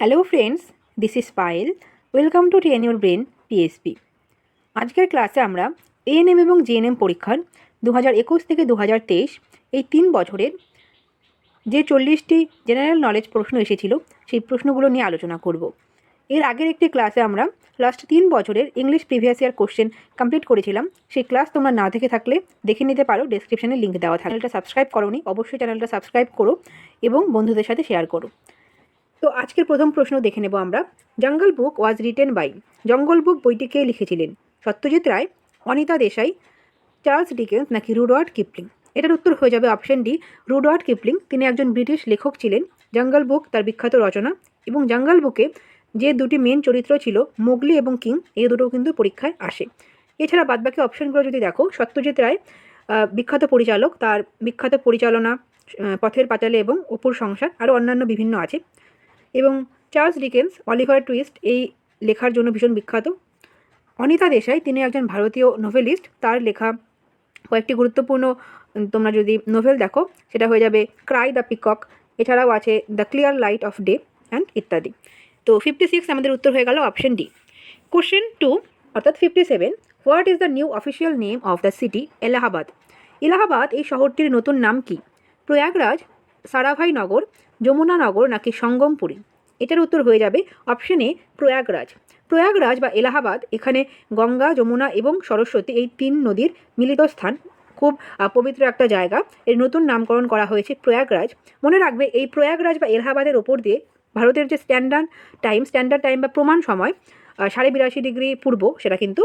Hello friends this is Payel welcome to train your brain PSP আজকের ক্লাসে আমরা ANM এবং জিএনএম পরীক্ষার দু হাজার একুশ থেকে দু হাজার তেইশ এই তিন বছরের যে চল্লিশটি জেনারেল নলেজ প্রশ্ন এসেছিল, সেই প্রশ্নগুলো নিয়ে আলোচনা করব। এর আগের একটি ক্লাসে আমরা লাস্ট তিন বছরের English previous year question complete করেছিলাম। সেই ক্লাস তোমরা না দেখে থাকলে দেখে নিতে পারো ডেসক্রিপশনে লিঙ্ক দেওয়া থাকে চ্যানেলটা সাবস্ক্রাইব করোনি, অবশ্যই চ্যানেলটা সাবস্ক্রাইব করো এবং বন্ধুদের সাথে শেয়ার করো। তো আজকের প্রথম প্রশ্ন দেখে নেব আমরা। জঙ্গল বুক ওয়াজ রিটেন বাই জঙ্গল বুক বইটি কে লিখেছিলেন? সত্যজিৎ রায়, অনিতা দেশাই, চার্লস ডিকেন্স নাকি রুডওয়ার্ড কিপলিং? এটার উত্তর হয়ে যাবে অপশন ডি, রুডওয়ার্ড কিপলিং। তিনি একজন ব্রিটিশ লেখক ছিলেন। জঙ্গল বুক তার বিখ্যাত রচনা। এবং জঙ্গল বুকে যে দুটি মেন চরিত্র ছিল, মোগলি এবং কিং এই দুটো কিন্তু পরীক্ষায় আসে। এছাড়া বাদবাকি অপশনগুলো যদি দেখো, সত্যজিৎ রায় বিখ্যাত পরিচালক, তার বিখ্যাত পরিচালনা পথের পাঁচালে এবং অপুর সংসার, আরও অন্যান্য বিভিন্ন আছে। এবং চার্লস ডিকেন্স, অলিভার টুইস্ট এই লেখার জন্য ভীষণ বিখ্যাত। অনিতা দেশাই, তিনি একজন ভারতীয় নোভেলিস্ট। তার লেখা কয়েকটি গুরুত্বপূর্ণ তোমরা যদি নোভেল দেখো, সেটা হয়ে যাবে ক্রাই দ্য পিকক, এছাড়াও আছে the clear light of day and ইত্যাদি। তো ফিফটি সিক্স আমাদের উত্তর হয়ে গেল অপশন ডি। কোশ্চেন টু, অর্থাৎ fifty seven what is the new official name of the city Allahabad? Allahabad এই শহরটির নতুন নাম কি? প্রয়াগরাজ সারাভাই নগর যমুনা নগর নাকি সঙ্গমপুরী? এটার উত্তর হয়ে যাবে অপশন এ প্রয়াগরাজ। প্রয়াগরাজ বা এলাহাবাদ, এখানে গঙ্গা, যমুনা এবং সরস্বতী এই তিন নদীর মিলিত স্থান। খুব পবিত্র একটা জায়গা। এর নতুন নামকরণ করা হয়েছে প্রয়াগরাজ। মনে রাখবে এই প্রয়াগরাজ বা এলাহাবাদের ওপর দিয়ে ভারতের যে স্ট্যান্ডার্ড টাইম স্ট্যান্ডার্ড টাইম বা প্রমাণ সময় সাড়ে বিরাশি ডিগ্রি পূর্ব সেটা কিন্তু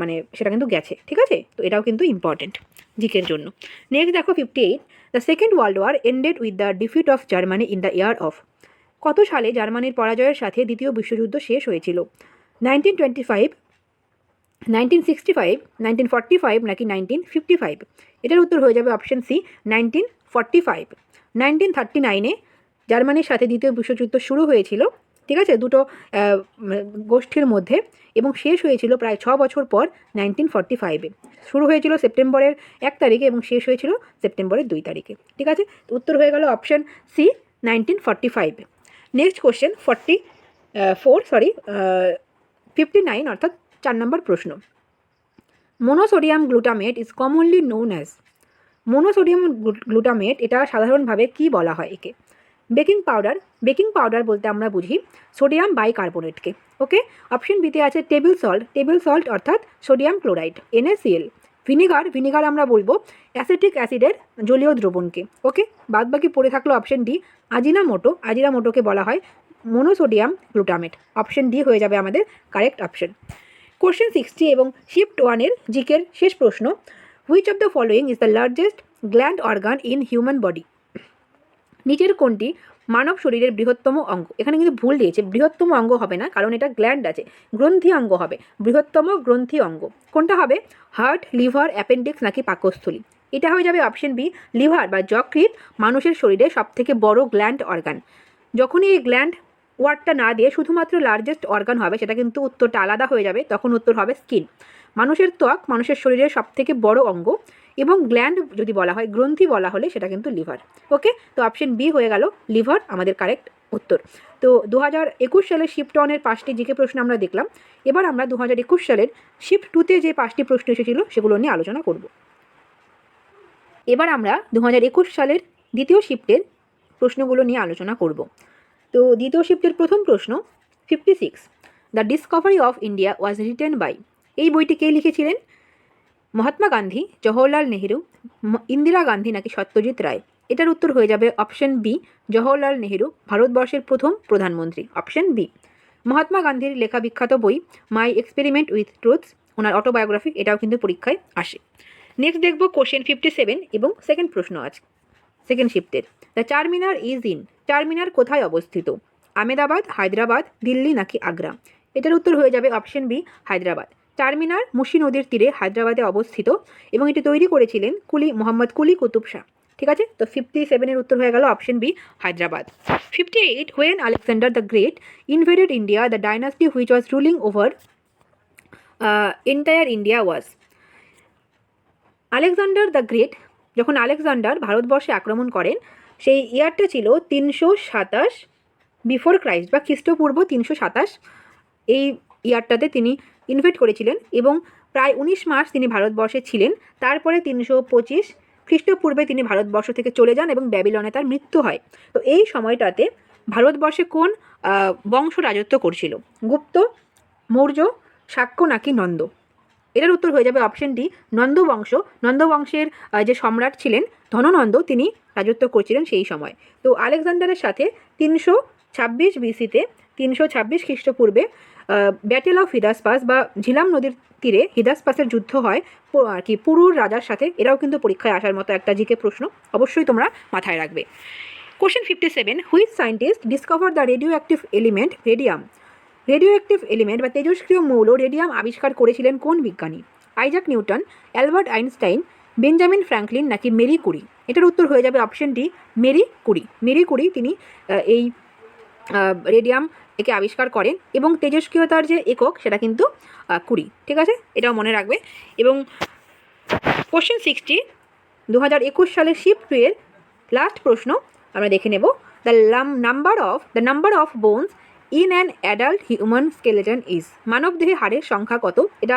মানে সেটা কিন্তু গেছে। ঠিক আছে? তো এটাও কিন্তু ইম্পর্টেন্ট জিকের জন্য। নেক্সট দেখো fifty eight the second world war ended with the defeat of Germany in the year of কত সালে জার্মানির পরাজয়ের সাথে দ্বিতীয় বিশ্বযুদ্ধ শেষ হয়েছিল? Nineteen twenty five nineteen sixty five nineteen forty five নাকি নাইনটিন ফিফটি ফাইভ এটার উত্তর হয়ে যাবে option C nineteen forty five nineteen thirty নাইনে জার্মানির সাথে দ্বিতীয় বিশ্বযুদ্ধ শুরু হয়েছিল। ঠিক আছে? দুটো গোষ্ঠীর মধ্যে এবং শেষ হয়েছিল প্রায় ছ বছর পর নাইনটিন ফর্টি ফাইভে শুরু হয়েছিল সেপ্টেম্বরের এক তারিখে এবং শেষ হয়েছিল সেপ্টেম্বরের দুই তারিখে। ঠিক আছে? উত্তর হয়ে গেল অপশান সি নাইনটিন ফর্টি ফাইভে next question forty four sorry fifty nine অর্থাৎ চার নম্বর প্রশ্ন। Monosodium glutamate is commonly known as monosodium glutamate এটা সাধারণভাবে কি বলা হয় একে? বেকিং পাউডার বেকিং পাউডার বলতে আমরা বুঝি সোডিয়াম বাইকার্বনেটকে, ওকে? অপশন বিতে আছে টেবিল সল্ট টেবিল সল্ট অর্থাৎ sodium chloride NaCl vinegar vinegar আমরা বলব অ্যাসিটিক অ্যাসিডের জলীয় দ্রবণকে, ওকে? বাদ বাকি পড়ে থাকল অপশন ডি আজিনা মোটো আজিনা মোটোকে বলা হয় মোনোসোডিয়াম গ্লুটামেট। অপশন ডি হয়ে যাবে আমাদের কারেক্ট অপশন। কোশ্চেন সিক্সটি এবং শিফট ওয়ানের জিকের শেষ প্রশ্ন which of the following is the largest gland organ in human body নিচের কোনটি মানব শরীরের বৃহত্তম অঙ্গ। এখানে কিন্তু ভুল দিয়েছে, বৃহত্তম অঙ্গ হবে না, কারণ এটা গ্ল্যান্ড আছে। গ্রন্থি অঙ্গ হবে, বৃহত্তম গ্রন্থি অঙ্গ। কোনটা হবে? হার্ট লিভার অ্যাপেন্ডিক্স নাকি পাকস্থলী? এটা হয়ে যাবে অপশন বি লিভার বা যকৃৎ মানুষের শরীরে সবথেকে বড় গ্ল্যান্ড অর্গান যখনই এই গ্ল্যান্ড ওয়ার্ডটা না দিয়ে শুধুমাত্র লার্জেস্ট অর্গান হবে, সেটা কিন্তু উত্তরটা আলাদা হয়ে যাবে, তখন উত্তর হবে স্কিন মানুষের ত্বক মানুষের শরীরের সবথেকে বড় অঙ্গ। এবং গ্ল্যান্ড যদি বলা হয়, গ্রন্থি বলা হলে সেটা কিন্তু লিভার ওকে তো অপশন বি হয়ে গেল লিভার আমাদের কারেক্ট উত্তর। তো দু হাজার একুশ সালের শিফট ওয়ানের পাঁচটি জিকে প্রশ্ন আমরা দেখলাম। এবার আমরা দু হাজার একুশ সালের শিফট টুতে যে পাঁচটি প্রশ্ন এসেছিল, সেগুলো নিয়ে আলোচনা করব। এবার আমরা দু হাজার একুশ সালের দ্বিতীয় শিফটের প্রশ্নগুলো নিয়ে আলোচনা করব। তো দ্বিতীয় শিফটের প্রথম প্রশ্ন fifty six the discovery of India was written by এই বইটি কে লিখেছিলেন? মহাত্মা গান্ধী, জওহরলাল নেহেরু ইন্দিরা গান্ধী নাকি সত্যজিৎ রায়? এটার উত্তর হয়ে যাবে অপশন বি জওহরলাল নেহেরু, ভারতবর্ষের প্রথম প্রধানমন্ত্রী। অপশন বি মহাত্মা গান্ধীর লেখা বিখ্যাত বই মাই এক্সপেরিমেন্ট উইথ ট্রুথস ওনার অটোবায়োগ্রাফি এটাও কিন্তু পরীক্ষায় আসে। নেক্সট দেখব কোশ্চেন ফিফটি সেভেন এবং সেকেন্ড প্রশ্ন আছে second শিফটের the Charminar is in Charminar কোথায় অবস্থিত? আমেদাবাদ, হায়দ্রাবাদ, দিল্লি নাকি আগ্রা? এটার উত্তর হয়ে যাবে অপশন বি হায়দ্রাবাদ। চারমিনার মুসি নদীর তীরে হায়দ্রাবাদে অবস্থিত এবং এটি তৈরি করেছিলেন কুলি, মোহাম্মদ কুলি কুতুব শাহ। ঠিক আছে? তো ফিফটি সেভেনের উত্তর হয়ে গেল option B Hyderabad. Fifty eight when Alexander the great invaded India the dynasty which was ruling over entire India was Alexander the great যখন আলেকজান্ডার ভারতবর্ষে আক্রমণ করেন, সেই ইয়ারটা ছিল তিনশো সাতাশ বিফোর ক্রাইস্ট বা খ্রিস্টপূর্ব তিনশো সাতাশ। এই ইয়ারটাতে তিনি ইনভেট করেছিলেন এবং প্রায় উনিশ মাস তিনি ভারতবর্ষে ছিলেন। তারপরে তিনশো পঁচিশ খ্রিস্টপূর্বে তিনি ভারতবর্ষ থেকে চলে যান এবং ব্যাবিলনে তার মৃত্যু হয়। তো এই সময়টাতে ভারতবর্ষে কোন বংশ রাজত্ব করছিল? গুপ্ত, মৌর্য শাক্য নাকি নন্দ? এটার উত্তর হয়ে যাবে অপশন ডি নন্দ বংশ। নন্দ বংশের যে সম্রাট ছিলেন, ধননন্দ, তিনি রাজত্ব করছিলেন সেই সময়। তো আলেকজান্ডারের সাথে তিনশো ছাব্বিশ বিসিতে তিনশো ছাব্বিশ খ্রিস্টপূর্বে ব্যাটেল অফ হিদাসপাস বা ঝিলাম নদীর তীরে হিদাসপাসের যুদ্ধ হয় আর কি, পুরুর রাজার সাথে। এরাও কিন্তু পরীক্ষায় আসার মতো একটা জিকে প্রশ্ন। অবশ্যই তোমরা মাথায় রাখবে। Question fifty seven which scientist discover the radioactive element radium radioactive element বা তেজস্ক্রিয় মৌল রেডিয়াম আবিষ্কার করেছিলেন কোন বিজ্ঞানী? Isaac Newton Albert Einstein Benjamin Franklin নাকি মেরি কুরি এটার উত্তর হয়ে যাবে option D Marie Curie Marie Curie তিনি এই রেডিয়াম একে আবিষ্কার করেন এবং তেজস্ক্রিয়তার যে একক, সেটা কিন্তু কুড়ি, ঠিক আছে? এটাও মনে রাখবে। এবং কোশ্চেন সিক্সটি দু হাজার একুশ সালের শিপ টু এর লাস্ট প্রশ্ন, আমরা দেখে নেব। The lam number of the number of bones in an adult human skeleton is মানবদেহে হাড়ের সংখ্যা কত? এটা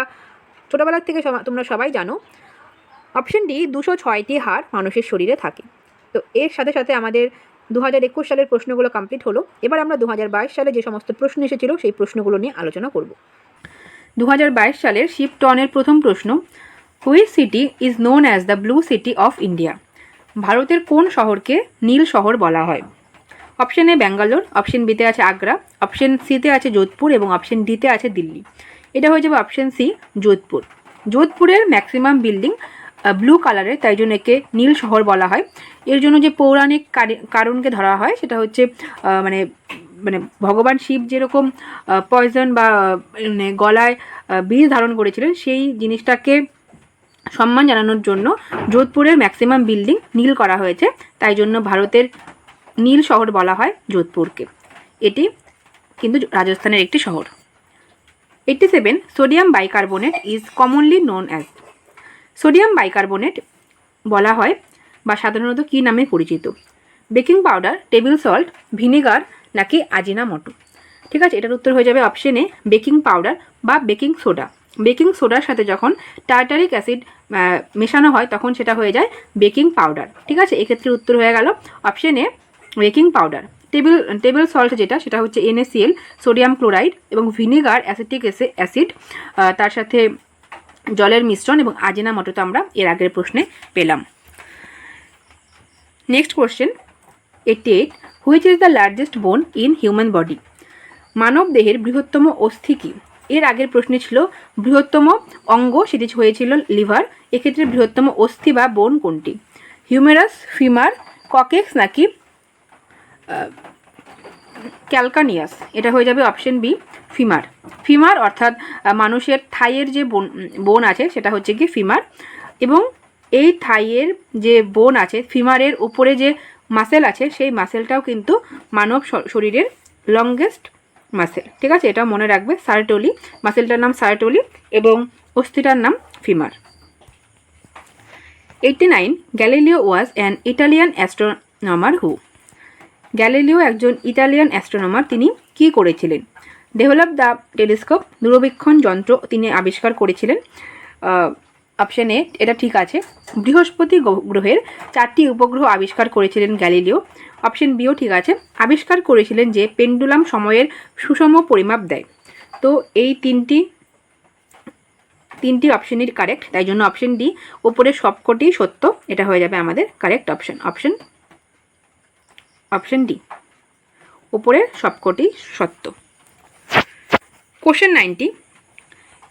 ছোটোবেলার থেকে তোমরা সবাই জানো। অপশন ডি দুশো ছয়টি হাড় মানুষের শরীরে থাকে। তো এর সাথে সাথে আমাদের দু হাজার একুশ সালের প্রশ্নগুলো কমপ্লিট হলো। এবার আমরা দু হাজার বাইশ সালে যে সমস্ত প্রশ্ন এসেছিল সেই প্রশ্নগুলো নিয়ে আলোচনা করব। দু হাজার বাইশ সালের শিপটনের প্রথম প্রশ্ন which city is known as the blue city of India ভারতের কোন শহরকে নীল শহর বলা হয়? Option A Bangalore. অপশন বিতে আছে আগ্রা। অপশন সিতে আছে যোধপুর এবং অপশন ডিতে আছে দিল্লি। এটা হয়ে যাবে অপশন সি যোধপুর। যোধপুরের ম্যাক্সিমাম বিল্ডিং ব্লু কালারের তাই জন্য একে নীল শহর বলা হয়। এর জন্য যে পৌরাণিক কারি- কারণকে ধরা হয়, সেটা হচ্ছে মানে মানে ভগবান শিব যেরকম পয়জন বা মানে গলায় বীজ ধারণ করেছিলেন, সেই জিনিসটাকে সম্মান জানানোর জন্য যোধপুরের ম্যাক্সিমাম বিল্ডিং নীল করা হয়েছে। তাই জন্য ভারতের নীল শহর বলা হয় যোধপুরকে। এটি কিন্তু রাজস্থানের একটি শহর। Eighty seven sodium bicarbonate is commonly known as sodium bicarbonate বলা হয় বা সাধারণত কী নামে পরিচিত? Baking powder, table salt, vinegar নাকি আজিনামটো? ঠিক আছে, এটার উত্তর হয়ে যাবে অপশানে বেকিং পাউডার বা বেকিং সোডা। বেকিং সোডার সাথে যখন টার্টারিক অ্যাসিড মেশানো হয়, তখন সেটা হয়ে যায় বেকিং পাউডার। ঠিক আছে, এক্ষেত্রে উত্তর হয়ে গেল অপশানে baking powder. Table table salt যেটা, সেটা হচ্ছে এনএসিএল সোডিয়াম ক্লোরাইড এবং ভিনেগার, অ্যাসিটিক অ্যাসিড তার সাথে জলের মিশ্রণ এবং আজিনা মটো তো আমরা এর আগের প্রশ্নে পেলাম। Next question eighty eight which is the largest bone in human body মানব দেহের বৃহত্তম অস্থি কী? এর আগের প্রশ্নে ছিল বৃহত্তম অঙ্গ, সেটি হয়েছিল লিভার। এক্ষেত্রে বৃহত্তম অস্থি বা বোন কোনটি? হিউমেরাস ফিমার ককেক্স নাকি ক্যালকানিয়াস এটা হয়ে যাবে অপশন বি ফিমার। ফিমার অর্থাৎ মানুষের থাইয়ের যে বোন বোন আছে, সেটা হচ্ছে কি ফিমার। এবং এই থাইয়ের যে বোন আছে, ফিমারের উপরে যে মাসেল আছে, সেই মাসেলটাও কিন্তু মানব শরীরের লংগেস্ট মাসেল ঠিক আছে? এটা মনে রাখবে, সার্টোলি। মাসেলটার নাম সার্টোলি এবং অস্থিটার নাম femur. Eighty nine Galileo was an Italian astronomer who Galileo একজন ইটালিয়ান অ্যাস্ট্রোনমার তিনি কি করেছিলেন? ডেভেলপ দ্য টেলিস্কোপ দূরবীক্ষণ যন্ত্র তিনি আবিষ্কার করেছিলেন। অপশন এ এটা ঠিক আছে। বৃহস্পতি গ্রহ- গ্রহের চারটি উপগ্রহ আবিষ্কার করেছিলেন গ্যালিলিও অপশন বিও ঠিক আছে। আবিষ্কার করেছিলেন যে পেন্ডুলাম সময়ের সুষম পরিমাপ দেয়। তো এই তিনটি তিনটি অপশনই কারেক্ট তাই জন্য অপশন ডি ওপরের সবকটি সত্য, এটা হয়ে যাবে আমাদের correct option option option D উপরের সবকটি সত্য। Question ninety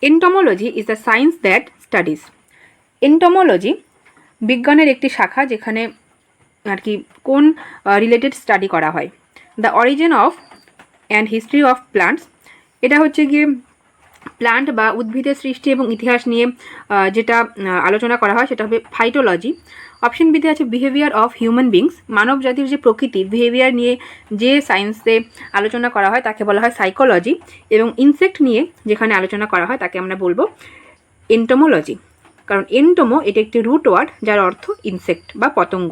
entomology is the science that studies entomology বিজ্ঞানের একটি শাখা যেখানে আর কি কোন রিলেটেড স্টাডি করা হয়। The origin of and history of plants এটা হচ্ছে গিয়ে প্লান্ট বা উদ্ভিদের সৃষ্টি এবং ইতিহাস নিয়ে যেটা আলোচনা করা হয় সেটা হবে ফাইটোলজি অপশন বিতে আছে বিহেভিয়ার অফ হিউম্যান বিংস মানব জাতির যে প্রকৃতি বিহেভিয়ার নিয়ে যে সায়েন্সে আলোচনা করা হয় তাকে বলা হয় সাইকোলজি এবং ইনসেক্ট নিয়ে যেখানে আলোচনা করা হয় তাকে আমরা বলব এন্টোমোলজি কারণ এন্টোমো এটি একটি রুট ওয়ার্ড যার অর্থ ইনসেক্ট বা পতঙ্গ।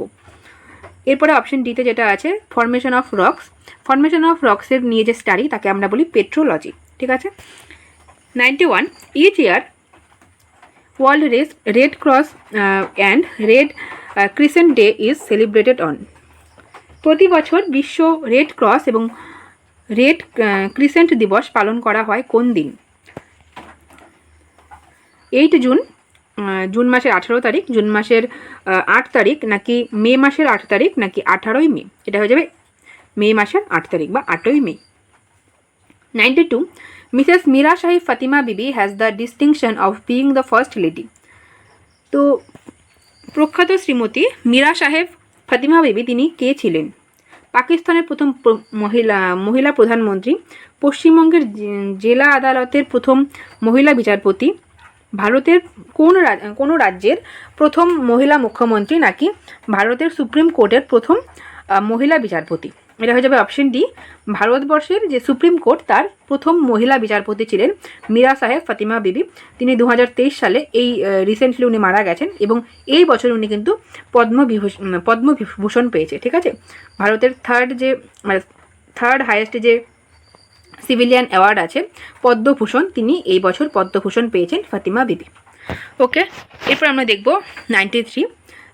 এরপরে অপশন ডিতে যেটা আছে formation of rocks formation of রক্সের নিয়ে যে স্টাডি তাকে আমরা বলি পেট্রোলজি ঠিক আছে? Ninety one each year world race red cross and red crescent day is celebrated on প্রতি বছর বিশ্ব রেড ক্রস এবং রেড ক্রিসেন্ট দিবস পালন করা হয় কোন দিন? এইট জুন জুন মাসের আঠারো তারিখ জুন মাসের আহ, আট তারিখ নাকি মে মাসের আট তারিখ নাকি আঠারোই মে? এটা হয়ে যাবে মে মাসের আট তারিখ বা আটই মে। Ninety two Mrs Meera Sahib Fatima Bibi has the distinction of being the first lady to প্রখ্যাত শ্রীমতী মীরা সাহেব ফাতিমা বিবি, তিনি কে ছিলেন? পাকিস্তানের প্রথম মহিলা মহিলা প্রধানমন্ত্রী, পশ্চিমবঙ্গের জেলা আদালতের প্রথম মহিলা বিচারপতি, ভারতের কোন কোনো রাজ্যের প্রথম মহিলা মুখ্যমন্ত্রী নাকি ভারতের সুপ্রিম কোর্টের প্রথম মহিলা বিচারপতি। এটা হয়ে যাবে অপশন ডি ভারতবর্ষের যে সুপ্রিম কোর্ট, তার প্রথম মহিলা বিচারপতি ছিলেন মীরা সাহেব ফাতিমা বিবি। তিনি দু হাজার তেইশ সালে এই রিসেন্টলি উনি মারা গেছেন এবং এই বছর উনি কিন্তু পদ্মবিভূষণ পদ্মভূষণ পেয়েছে, ঠিক আছে? ভারতের থার্ড যে মানে থার্ড হাইয়েস্ট যে সিভিলিয়ান অ্যাওয়ার্ড আছে, পদ্মভূষণ, তিনি এই বছর পদ্মভূষণ পেয়েছেন ফাতিমা বিবি। ওকে এরপর আমরা দেখব ninety three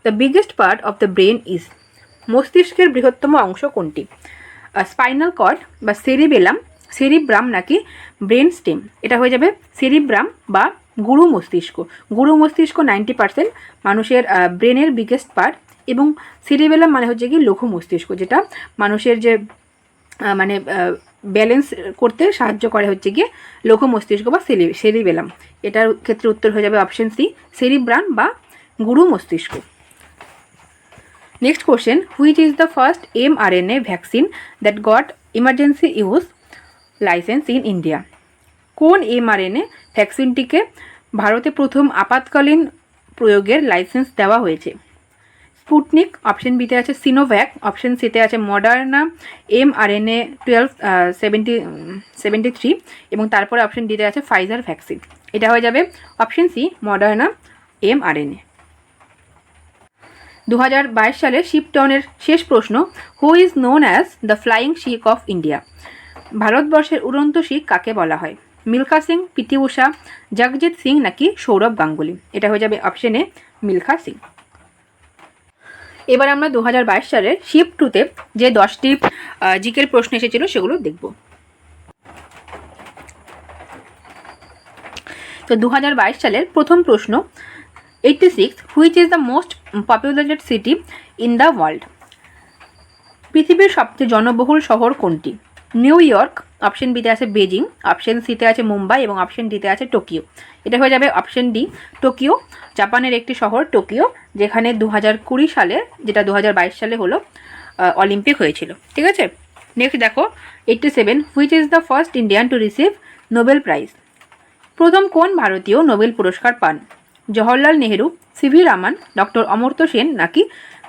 the biggest part of the brain is মস্তিষ্কের বৃহত্তম অংশ কোনটি? স্পাইনাল কর্ড বা সেরিবেলাম, সেরিব্রাম নাকি ব্রেন স্টেম? এটা হয়ে যাবে সেরিব্রাম বা গুরু মস্তিষ্ক। গুরু মস্তিষ্ক নাইনটি পার্সেন্ট মানুষের ব্রেনের বিগেস্ট পার্ট এবং সেরিবেলাম মানে হচ্ছে কি লঘু মস্তিষ্ক, যেটা মানুষের যে মানে ব্যালেন্স করতে সাহায্য করে হচ্ছে গিয়ে লঘু মস্তিষ্ক বা সেরি, সেরিবেলাম। এটার ক্ষেত্রে উত্তর হয়ে যাবে অপশন সি সেরিব্রান বা গুরু মস্তিষ্ক। Next question which is the first M R N A vaccine that got emergency use license in India কোন এম আর এন এ ভ্যাকসিনটিকে ভারতে প্রথম আপাতকালীন প্রয়োগের লাইসেন্স দেওয়া হয়েছে? স্পুটনিক অপশন বিতে আছে সিনোভ্যাক অপশন সিতে আছে Moderna M R N A twelve seventy seventy three এবং তারপরে অপশন ডিতে আছে ফাইজার ভ্যাকসিন এটা হয়ে যাবে option C Moderna M R N A দু হাজার বাইশ সালে শিপটাউনের শেষ প্রশ্ন who is known as the flying Sikh of India ভারতবর্ষের উড়ন্ত শিখ কাকে বলা হয়? মিল্খা সিং পিটি উষা, জগজিৎ সিং নাকি সৌরভ গাঙ্গুলি? এটা হয়ে যাবে অপশন মিল্খা সিং। এবার আমরা দু সালের শিপ টুতে যে দশটি জিকের প্রশ্ন এসেছিল সেগুলো দেখব। তো দু হাজার বাইশ সালের প্রথম প্রশ্ন eighty six which is the most populated city in the world পৃথিবীর সবচেয়ে জনবহুল শহর কোনটি? নিউ ইয়র্ক, অপশন বিতে আছে বেজিং, অপশন সিতে আছে মুম্বাই এবং অপশন ডিতে আছে টোকিও। এটা হয়ে যাবে অপশন ডি, টোকিও, জাপানের একটি শহর টোকিও, যেখানে দু হাজার কুড়ি সালে, যেটা দু হাজার বাইশ সালে হলো অলিম্পিক হয়েছিল। ঠিক আছে? নেক্সট দেখো eighty seven which is the first Indian to receive Nobel prize প্রথম কোন ভারতীয় নোবেল পুরস্কার পান? জওহরলাল নেহেরু সিভি রামান, ডক্টর অমর্ত্য সেন নাকি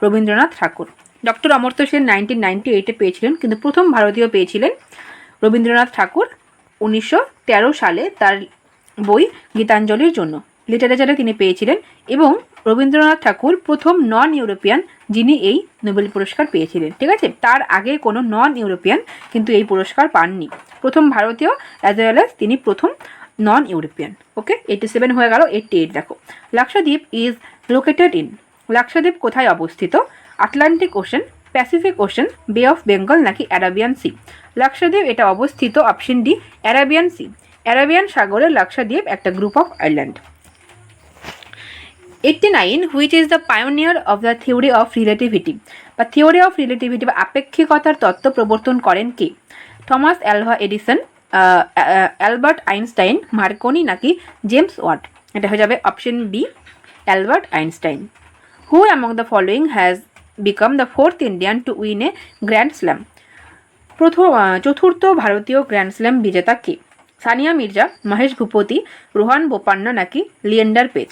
Rabindranath Thakur? Doctor Amartya Sen nineteen ninety এইটে পেয়েছিলেন, কিন্তু প্রথম ভারতীয় পেয়েছিলেন রবীন্দ্রনাথ ঠাকুর উনিশশো তেরো সালে তার বই গীতাঞ্জলির জন্য। লিটারেচারে তিনি পেয়েছিলেন এবং রবীন্দ্রনাথ ঠাকুর প্রথম নন ইউরোপিয়ান যিনি এই নোবেল পুরস্কার পেয়েছিলেন, ঠিক আছে? তার আগে কোনো নন ইউরোপিয়ান কিন্তু এই পুরস্কার পাননি। প্রথম ভারতীয় অ্যাজ ওয়েল তিনি প্রথম নন ইউরোপিয়ান ওকে এইটি সেভেন হয়ে গেল এইটটি এইট দেখো। Lakshadweep is located in Lakshadweep কোথায় অবস্থিত? Atlantic ocean Pacific ocean bay of Bengal নাকি অ্যারাবিয়ান সি লাক্ষাদ্বীপ এটা অবস্থিত option D Arabian sea Arabian সাগরের লাক্ষাদ্বীপ একটা group of island eighty nine which is the pioneer of the theory of relativity বা theory of relativity বা আপেক্ষিকতার তত্ত্ব প্রবর্তন করেন কে? Thomas Alva Edison Albert Einstein, Marconi নাকি জেমস ওয়াট? এটা হয়ে যাবে option B, Albert Einstein. Who among the following has become the fourth Indian to win a grand slam প্রথম চতুর্থ ভারতীয় গ্র্যান্ড স্ল্যাম বিজেতা কে? সানিয়া মির্জা, মহেশ ভূপতি, রোহান বোপান্না নাকি লিয়েন্ডার পেজ?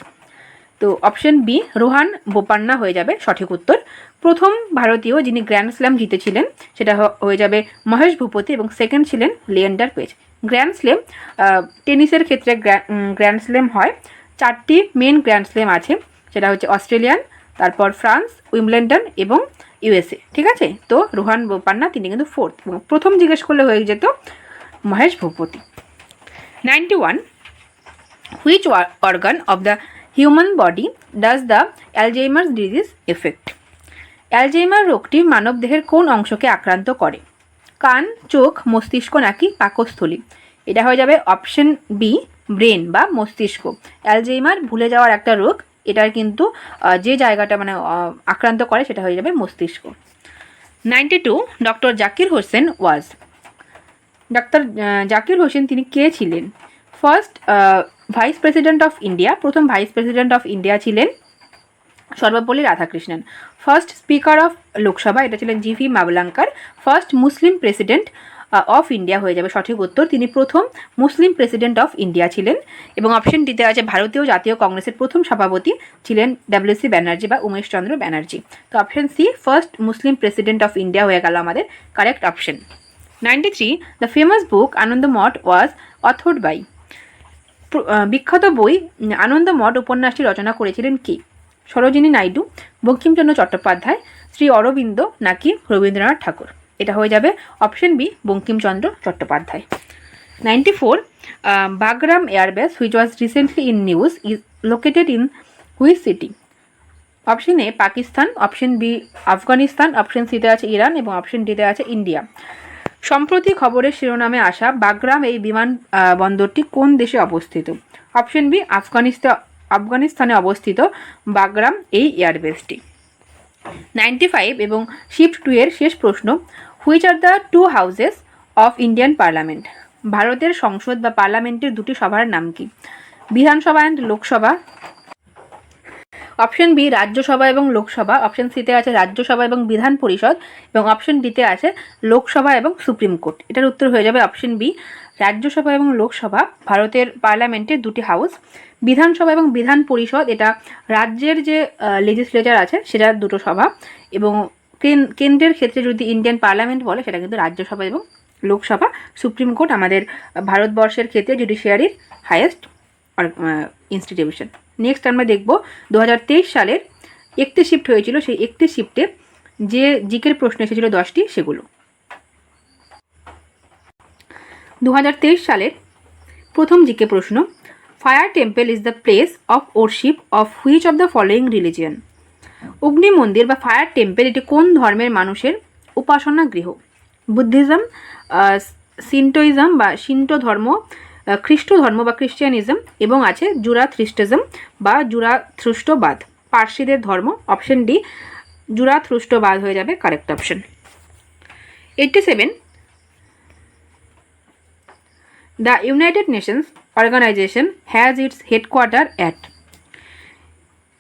তো অপশন বি রোহান বোপান্না হয়ে যাবে সঠিক উত্তর। প্রথম ভারতীয় যিনি গ্র্যান্ড স্ল্যাম জিতেছিলেন, সেটা হয়ে যাবে মহেশ ভূপতি এবং সেকেন্ড ছিলেন লিয়েন্ডার পেজ গ্র্যান্ড স্ল্যাম টেনিসের ক্ষেত্রে গ্র্যা- গ্র্যান্ড স্ল্যাম হয়। চারটি মেন গ্র্যান্ড স্ল্যাম আছে, সেটা হচ্ছে অস্ট্রেলিয়ান, তারপর ফ্রান্স উইমলেন্ডন এবং ইউএসএ ঠিক আছে? তো রোহান বোপান্না, তিনি কিন্তু ফোর্থ এবং প্রথম জিজ্ঞেস করলে হয়ে যেত Mahesh Bhupathi. Ninety one which organ of the human body does the Alzheimer's disease affect Alzheimer রোগটি মানবদেহের কোন অংশকে আক্রান্ত করে? কান চোখ মস্তিষ্ক নাকি পাকস্থলী? এটা হয়ে যাবে অপশন বি ব্রেন বা মস্তিষ্ক। অ্যালজেইমার ভুলে যাওয়ার একটা রোগ এটার কিন্তু যে জায়গাটা মানে আক্রান্ত করে সেটা হয়ে যাবে মস্তিষ্ক। Ninety two doctor Zakir Hussain was doctor ah, Zakir Hussain তিনি কে ছিলেন? First vice president of India প্রথম ভাইস প্রেসিডেন্ট অফ ইন্ডিয়া ছিলেন Sarvepalli Radhakrishnan. First speaker of Lok Sabha এটা ছিলেন GV Mavalankar first Muslim president of India হয়ে যাবে সঠিক উত্তর। তিনি প্রথম মুসলিম প্রেসিডেন্ট অফ ইন্ডিয়া ছিলেন এবং অপশন ডিতে আছে ভারতীয় জাতীয় কংগ্রেসের প্রথম সভাপতি ছিলেন ডাব্লিউসি ব্যানার্জি বা উমেশ চন্দ্র ব্যানার্জি। তো option C first Muslim president of India হয়ে গেল আমাদের correct option ninety three the famous book Anand Math was authored by বিখ্যাত বই আনন্দমঠ উপন্যাসটি রচনা করেছিলেন কে? সরোজিনী নাইডু, বঙ্কিমচন্দ্র চট্টোপাধ্যায়, শ্রী অরবিন্দ নাকি রবীন্দ্রনাথ ঠাকুর? এটা হয়ে যাবে option B, Bankimchandra Chattopadhyay. Ninety four Bagram airbase which was recently in news is located in which city option A, Pakistan, option B, Afghanistan, option সিতে আছে ইরান এবং অপশন ডিতে আছে ইন্ডিয়া। সম্প্রতি খবরের শিরোনামে আসা বাগরাম এই বিমান বন্দরটি কোন দেশে অবস্থিত? অপশন বি আফগানিস্তান আফগানিস্তানে অবস্থিত বাগরাম এই এয়ারবেসটি। নাইনটি ফাইভ এবং শিফট টু এর শেষ প্রশ্ন which are the two houses of Indian parliament ভারতের সংসদ বা পার্লামেন্টের দুটি সভার নাম কি? Vidhan Sabha and Lok Sabha option B, Rajya Sabha এবং লোকসভা। অপশন সিতে আছে রাজ্যসভা এবং বিধান পরিষদ এবং অপশন ডিতে আছে লোকসভা এবং সুপ্রিম কোর্ট। এটার উত্তর হয়ে যাবে অপশন বি, রাজ্যসভা এবং লোকসভা, ভারতের পার্লামেন্টের দুটি হাউস। বিধানসভা এবং বিধান পরিষদ, এটা রাজ্যের যে লেজিসলেচার আছে সেটার দুটো সভা এবং কেন- কেন্দ্রের ক্ষেত্রে যদি ইন্ডিয়ান পার্লামেন্ট বলে, সেটা কিন্তু রাজ্যসভা এবং লোকসভা। সুপ্রিম কোর্ট আমাদের ভারতবর্ষের ক্ষেত্রে জুডিশিয়ারির হায়েস্ট ইনস্টিটিউশন নেক্সট আমরা দেখব দু হাজার তেইশ সালের একটি শিফট হয়েছিল, সেই একটি শিফটে যে জিকের প্রশ্ন এসেছিল দশটি, সেগুলো। দু সালের প্রথম জিকে প্রশ্ন fire temple is the place of worship of which of the following religion অগ্নি মন্দির বা ফায়ার টেম্পল এটি কোন ধর্মের মানুষের উপাসনা গৃহ? বুদ্ধিজম সিন্টোইজম বা সিন্টো ধর্ম খ্রিস্ট ধর্ম বা খ্রিস্টিয়ানিজম এবং আছে জুরা থ্রিস্টিজম বা জুরাথ্রুষ্টবাদ। পার্সিদের ধর্ম, অপশন ডি জুরা থ্রুষ্টবাদ হয়ে যাবে correct option eighty seven the United Nations organisation has its headquarter at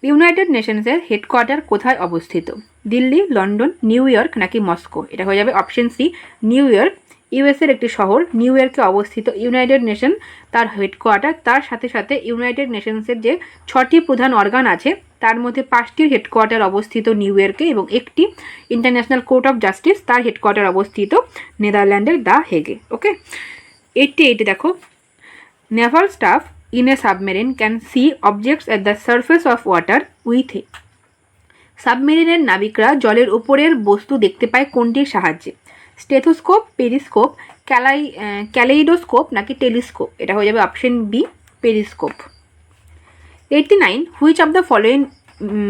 United নেশনসের headquarter কোথায় অবস্থিত? দিল্লি, লন্ডন, নিউ ইয়র্ক নাকি মস্কো? এটা হয়ে যাবে অপশন সি নিউ ইয়র্ক। ইউএসের একটি শহর, নিউ ইয়র্কে অবস্থিত ইউনাইটেড নেশন তার হেডকোয়ার্টার তার সাথে সাথে ইউনাইটেড নেশনসের যে ছটি প্রধান অর্গান আছে, তার মধ্যে পাঁচটির হেডকোয়ার্টার অবস্থিত নিউ ইয়র্কে এবং একটি ইন্টারন্যাশনাল কোর্ট অফ জাস্টিস তার হেডকোয়ার্টার অবস্থিত নেদারল্যান্ডের দ্য হেগে, ওকে? এইটটি এইটে দেখো। Naval staff in a submarine can see objects at the surface of water with a সাবমেরিনের নাবিকরা জলের উপরের বস্তু দেখতে পায় কোনটির সাহায্যে। স্টেথোস্কোপ, পেরিস্কোপ, ক্যালাই ক্যালেইডোস্কোপ নাকি টেলিস্কোপ? এটা হয়ে যাবে option B, periscope. Eighty nine which of the following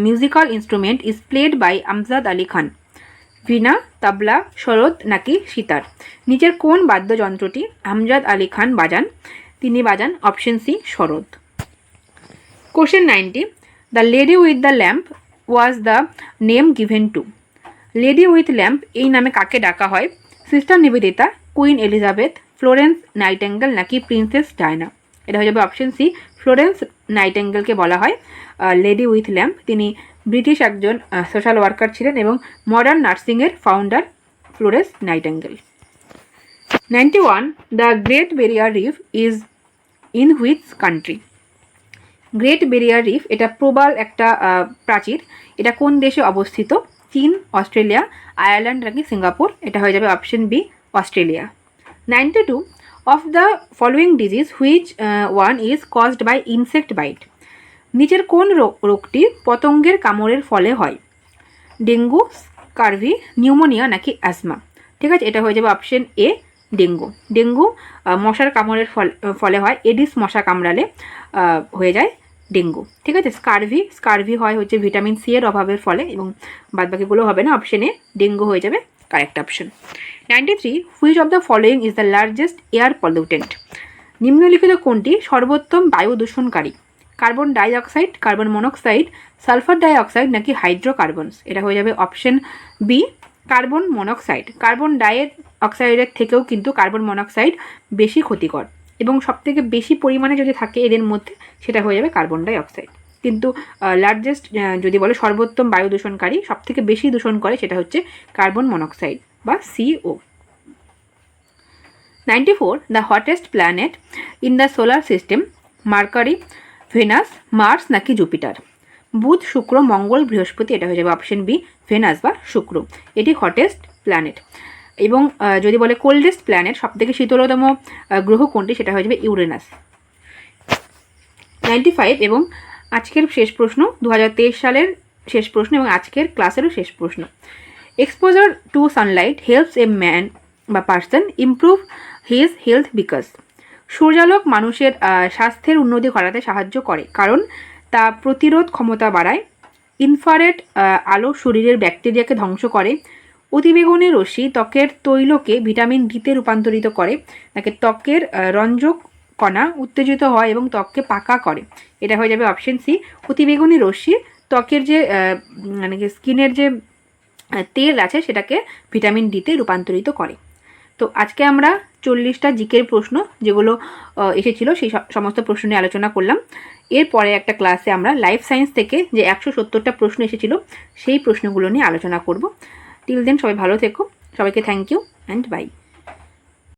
musical instrument is played by Amjad Ali Khan? Veena, tabla, sarod নাকি সিতার? নিচের কোন বাদ্যযন্ত্রটি আমজাদ আলী খান বাজান? তিনি বাজান option C, Sarat. Question ninety the lady with the lamp was the name given to lady with lamp এই নামে কাকে ডাকা হয়? Sister Nivedita, queen Elizabeth, Florence Nightingale নাকি প্রিন্সেস ডায়না? এটা হয়ে যাবে অপশন সি, ফ্লোরেন্স নাইটেঙ্গেলকে বলা হয়। লেডি উইথ ল্যাম্প, তিনি ব্রিটিশ একজন সোশ্যাল ওয়ার্কার ছিলেন এবং modern নার্সিংয়ের founder Florence Nightingale. Ninety one, the great barrier reef is in which country? Great barrier reef, এটা প্রবাল একটা প্রাচীর। এটা কোন দেশে অবস্থিত? চীন, অস্ট্রেলিয়া, আয়ারল্যান্ড নাকি সিঙ্গাপুর? এটা হয়ে যাবে option B Australia. Ninety two of the following disease which one is caused by insect bite নিচের কোন রোগ রোগটি পতঙ্গের কামড়ের ফলে হয়? ডেঙ্গু, স্কারভি, নিউমোনিয়া নাকি অ্যাসমা ঠিক আছে, এটা হয়ে যাবে অপশন এ ডেঙ্গু। ডেঙ্গু মশার কামড়ের ফল- ফলে হয়, এডিস মশা কামড়ালে হয়ে যায়। ডেঙ্গু। ঠিক আছে? স্কারভি স্কারভি হয় হচ্ছে ভিটামিন সি এর অভাবের ফলে এবং বাদবাকিগুলো হবে না অপশন ডেঙ্গু হয়ে যাবে correct option ninety three which of the following is the largest air pollutant নিম্নলিখিত কোনটি? সর্বোত্তম বায়ু দূষণকারী। Carbon dioxide carbon monoxide sulphur dioxide নাকি হাইড্রোকার্বনস এটা হয়ে যাবে option B carbon monoxide carbon die অক্সাইডের থেকেও কিন্তু কার্বন মনোক্সাইড বেশি ক্ষতিকর। এবং সবথেকে বেশি পরিমাণে যদি থাকে এদের মধ্যে, সেটা হয়ে যাবে কার্বন ডাই অক্সাইড কিন্তু লার্জেস্ট যদি বলে সর্বোত্তম বায়ু দূষণকারী, সবথেকে বেশি দূষণ করে সেটা হচ্ছে কার্বন মনোক্সাইড বা CO ninety four the hottest planet in the solar system Mercury Venus Mars নাকি জুপিটার বুধ, শুক্র, মঙ্গল, বৃহস্পতি, এটা হয়ে যাবে অপশন বি ভেনাস বা শুক্র। এটি হটেস্ট প্ল্যানেট এবং যদি বলে কোল্ডেস্ট প্ল্যানেট সবথেকে শীতলতম গ্রহ কোনটি? সেটা হয়ে যাবে ইউরেনাস নাইনটি ফাইভ এবং আজকের শেষ প্রশ্ন দু হাজার তেইশ সালের শেষ প্রশ্ন এবং আজকের ক্লাসেরও শেষ প্রশ্ন। Exposure to sunlight helps a man বা person improve his health because সূর্যালোক মানুষের স্বাস্থ্যের উন্নতি ঘটাতে সাহায্য করে। কারণ তা প্রতিরোধ ক্ষমতা বাড়ায় ইনফারেট আলো শরীরের ব্যাকটেরিয়াকে ধ্বংস করে অতিবেগুনি রশ্মি ত্বকের তৈলকে ভিটামিন ডিতে রূপান্তরিত করে। তাকে ত্বকের রঞ্জক কণা উত্তেজিত হয় এবং ত্বককে পাকা করে। এটা হয়ে যাবে অপশন সি অতিবেগুনি রশ্মি ত্বকের যে মানে স্কিনের যে তেল আছে সেটাকে ভিটামিন ডিতে রূপান্তরিত করে। তো আজকে আমরা চল্লিশটা জিকের প্রশ্ন যেগুলো এসেছিল সেই সমস্ত প্রশ্ন নিয়ে আলোচনা করলাম। এরপরে একটা ক্লাসে আমরা লাইফ সায়েন্স থেকে যে একশো সত্তরটা প্রশ্ন এসেছিল, সেই প্রশ্নগুলো নিয়ে আলোচনা করব। টিল দেন সবাই ভালো থেকো। সবাইকে থ্যাংক ইউ অ্যান্ড বাই